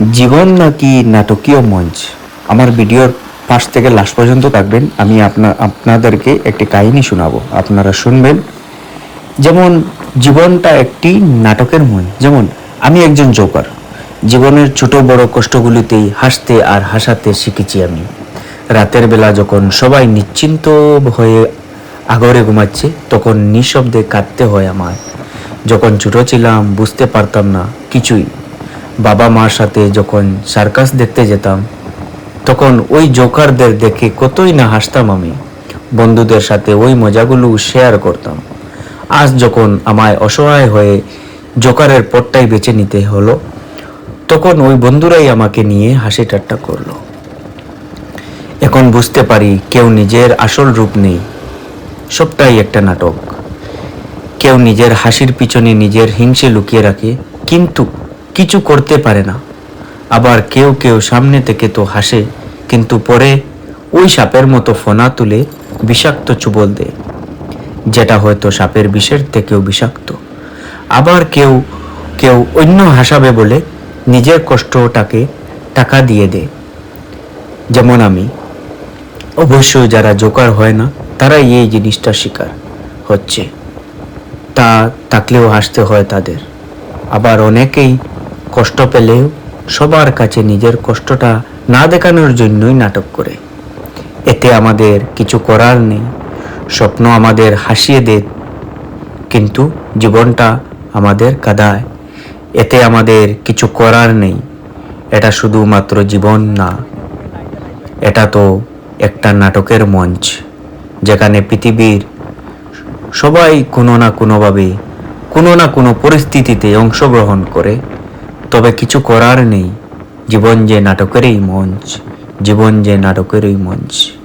জীবন নাকি নাটকীয় মঞ্চ? আমার ভিডিওর পাশ থেকে লাস্ট পর্যন্ত থাকবেন, আমি আপনার আপনাদেরকে একটি কাহিনী শোনাবো। আপনারা শুনবেন, যেমন জীবনটা একটি নাটকের মঞ্চ। যেমন, আমি একজন জোকার। জীবনের ছোট বড় কষ্টগুলিতেই হাসতে আর হাসাতে শিখেছি আমি। রাতের বেলা যখন সবাই নিশ্চিন্ত হয়ে আগরে ঘুমাচ্ছে, তখন নিঃশব্দে কাঁদতে হয় আমার। যখন ছোট ছিলাম, বুঝতে পারতাম না কিছুই। বাবা মার সাথে যখন সার্কাস দেখতে যেতাম, তখন ওই জোকারদের দেখে কতই না হাসতাম আমি। বন্ধুদের সাথে ওই মজাগুলো শেয়ার করতাম। আজ যখন আমায় অসহায় হয়ে জোকারের পথটাই বেছে নিতে হলো, তখন ওই বন্ধুরাই আমাকে নিয়ে হাসি ঠাট্টা করল। এখন বুঝতে পারি কেউ নিজের আসল রূপ নেই। সবটাই একটা নাটক। কেউ নিজের হাসির পিছনে নিজের হিংসে লুকিয়ে রাখে, কিন্তু কিছু করতে পারে না। আবার কেউ কেউ সামনে থেকে তো হাসে, কিন্তু পরে ওই সাপের মতো ফোনা তুলে বিষাক্ত চুবল দেয়, যেটা হয়তো সাপের বিষের থেকেও বিষাক্ত। আবার কেউ কেউ অন্য হাসাবে বলে নিজের কষ্টটাকে টাকা দিয়ে দেয়। যেমন আমি। অবশ্য যারা জোকার হয় না, তারাই এই জিনিসটা শিকার হচ্ছে। তা থাকলেও হাসতে হয় তাদের। আবার অনেকেই কষ্ট পেলেও সবার কাছে নিজের কষ্টটা না দেখানোর জন্যই নাটক করে। এতে আমাদের কিছু করার নেই, স্বপ্ন আমাদের হাসিয়ে দেয়, কিন্তু জীবনটা আমাদের কাদায়। এতে আমাদের কিছু করার নেই, এটা শুধুমাত্র জীবন না, এটা তো একটা নাটকের মঞ্চ, যেখানে পৃথিবীর সবাই কোনো না কোনোভাবে কোনো না কোনো পরিস্থিতিতে অংশগ্রহণ করে। তবে কিছু করার নেই। জীবন যে নাটকেরই মঞ্চ জীবন যে নাটকেরই মঞ্চ।